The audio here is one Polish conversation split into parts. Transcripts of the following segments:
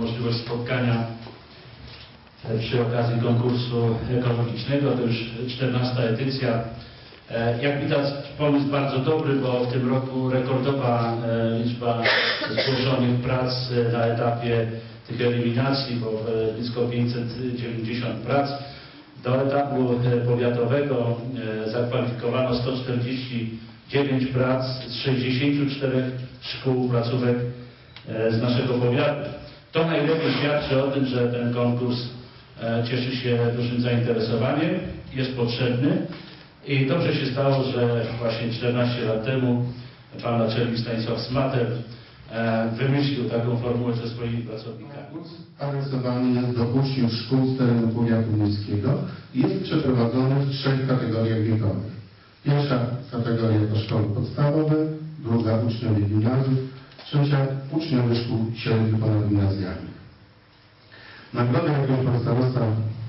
możliwość spotkania przy okazji konkursu ekologicznego. To już 14 edycja. E, Jak widać pomysł bardzo dobry, bo w tym roku rekordowa e, liczba zgłoszonych prac e, na etapie tych eliminacji, bo e, blisko 590 prac. Do etapu e, powiatowego e, zakwalifikowano 149 prac z 64 szkół, placówek z naszego powiatu. To najlepiej świadczy o tym, że ten konkurs cieszy się dużym zainteresowaniem, jest potrzebny i dobrze się stało, że właśnie 14 lat temu pan naczelnik Stanisław Smater wymyślił taką formułę ze swoimi pracownikami. Adresowany jest do uczniów szkół z terenu powiatu miejskiego i jest przeprowadzony w trzech kategoriach wiekowych. Pierwsza kategoria to szkoły podstawowe, druga uczniowie gimnazjów, trzecia uczniowie szkół średnich ponadgimnazjalnych. Nagrody, jaką starosta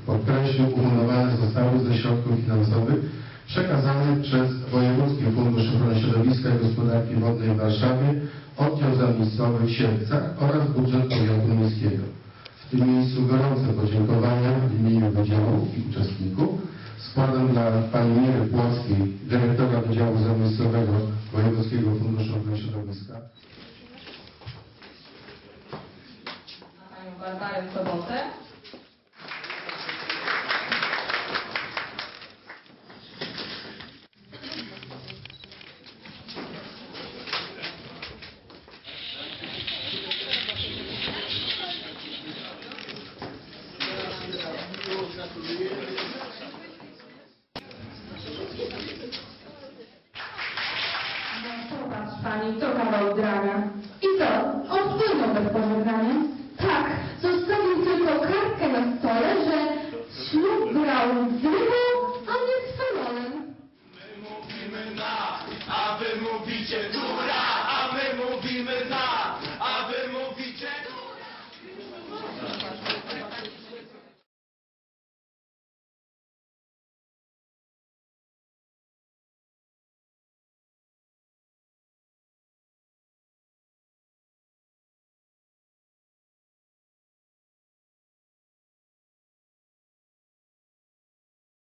podkreślił, uhonowane zostały ze środków finansowych przekazanych przez Wojewódzki Fundusz Ochrony Środowiska i Gospodarki Wodnej w Warszawie, oddział zamiejscowy w Sierpcach oraz budżet powiatu miejskiego. W tym miejscu gorące podziękowania w imieniu wydziału i uczestników składam dla pani Miry Płockiej, dyrektora Wydziału Zamiejscowego Wojewódzkiego Funduszu Ochrony Środowiska. panią Barbarę Sobotę. Popatrz pani, to kawał grania. I co, odpłynął bez pożegnania? Tak, zostawił tylko kartkę na stole, że ślub brał z rybą, a nie z. My mówimy na, a wy mówicie.